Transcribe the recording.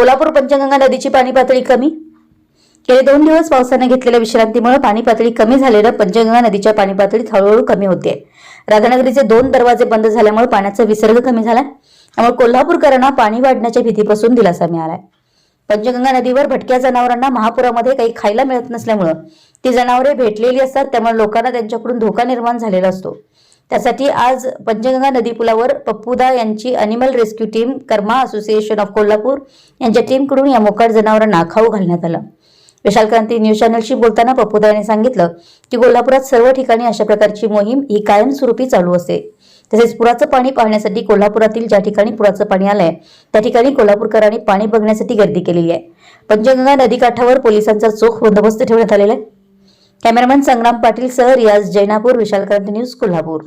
कोल्हापूर पंचगंगा नदीची पाणी पातळी कमी? गेले दोन दिवस पावसाने घेतलेल्या विश्रांतीमुळे पाणी पातळी कमी झालेलं पंचगंगा नदीच्या पाणी पातळीत हळूहळू कमी होते राधानगरीचे दोन दरवाजे बंद झाल्यामुळे पाण्याचा विसर्ग कमी झाला त्यामुळे कोल्हापूरकरांना पाणी वाढण्याच्या भीतीपासून दिलासा मिळालाय. पंचगंगा नदीवर भटक्या जनावरांना महापुरामध्ये काही खायला मिळत नसल्यामुळं ती जनावरे भेटलेली असतात त्यामुळे लोकांना त्यांच्याकडून धोका निर्माण झालेला असतो. त्यासाठी आज पंचगंगा नदी पुलावर पप्पूदा यांची animal rescue team karma association of Kolhapur यांच्या टीमकडून या मोकाट जनावरांना खाऊ घालण्यात आलं. विशाल क्रांती न्यूज चॅनलशी बोलताना पप्पूदा यांनी सांगितलं की कोल्हापुरात सर्व ठिकाणी अशा प्रकारची मोहीम ही कायमस्वरूपी चालू असते. तसेच पुराचं पाणी पाहण्यासाठी कोल्हापुरातील ज्या ठिकाणी पुराचं पाणी आलंय त्या ठिकाणी कोल्हापूरकरांनी पाणी बघण्यासाठी गर्दी केलेली आहे. पंचगंगा नदीकाठावर पोलिसांचा चोख बंदोबस्त ठेवण्यात आलेला आहे. कॅमेरामॅन संग्राम पाटील सह रियाज जैनापूर विशाल क्रांती न्यूज कोल्हापूर.